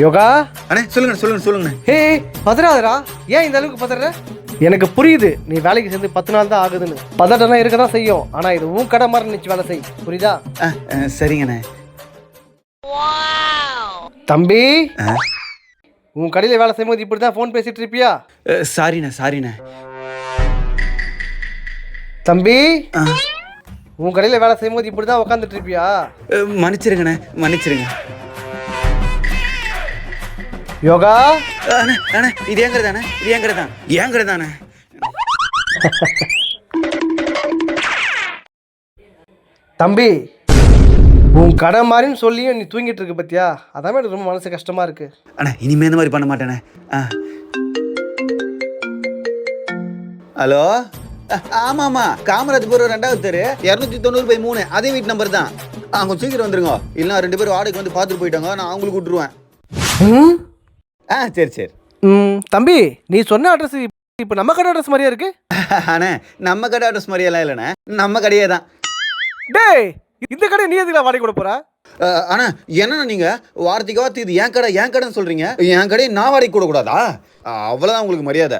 யோகா? அண்ணே சொல்லுங்க சொல்லுங்க சொல்லுங்கண்ணே. ஹே பதறாதடா. ஏன் இந்த அளவுக்கு பதற? எனக்கு புரியுது. நீ வேலைக்கு சேர்ந்து பத்து நாள் தான் ஆகுதுன்னு. பதட்டம்லாம் இருக்க தான் செய்யும். ஆனா இது உன் கடை மாதிரி நினைச்சு வேலை செய். புரியுதா? ஆ ஆ, சரிங்கண்ணே. தம்பி ஆ உன் கடையில் வேலை செய்யும்போது இப்படி தான் ஃபோன் பேசிட்டு இருப்பியா? சாரிண்ணே சாரிண்ணே. தம்பி ஆ உன் கடையில் வேலை செய்யும்போது இப்படி தான் உட்காந்துட்டு இருப்பியா மன்னிச்சிருங்கண்ணே மன்னிச்சிருங்க. யோகா? அண்ணே அண்ணே இது ஏங்கிறதாண்ணே இது ஏங்கிறதான் ஏங்கிறதாண்ணே. தம்பி உன் கடை மாதிரின்னு சொல்லியும் நீ தூங்கிட்டு இருக்க பத்தியா? அதான் எனக்கு ரொம்ப மனசு கஷ்டமா இருக்கு. அண்ணே இனிமே இந்த மாதிரி பண்ண மாட்டேண்ணே. ஆ ஹலோ? ஆமாம் ஆமாம் காமராஜபுரம் ரெண்டாவது தெரு இரநூத்தி தொண்ணூறு பை மூணு. அதே வீட்டு நம்பர் தான். கொஞ்சம் சீக்கிரம் வந்துருங்க. இல்லைனா ரெண்டு பேரும் வாடகைக்கு வந்து பார்த்துட்டு போயிட்டாங்க. நான் அவங்களுக்கு விட்டுருவேன். ம்? ஆ சரி சரி. ம், தம்பி நீ சொன்ன அட்ரஸ் இப்போ நம்ம கடை அட்ரஸ் மாதிரியா இருக்கு? அண்ணே நம்ம கடை அட்ரஸ் மாதிரியெல்லாம் இல்லைண்ணே. நம்ம கடையே தான். டேய் இந்த கடை நீ எதுக்கு வாடகை கொடுக்க போற? அஹ், அண்ணா என்னண்ணா நீங்கள் வார்த்தைக்கு வார்த்தை இது என் கடை என் கடைன்னு சொல்கிறீங்க என் கடையை நான் வாடகை கூடக்கூடாதா அவ்வளோதான் உங்களுக்கு மரியாதை!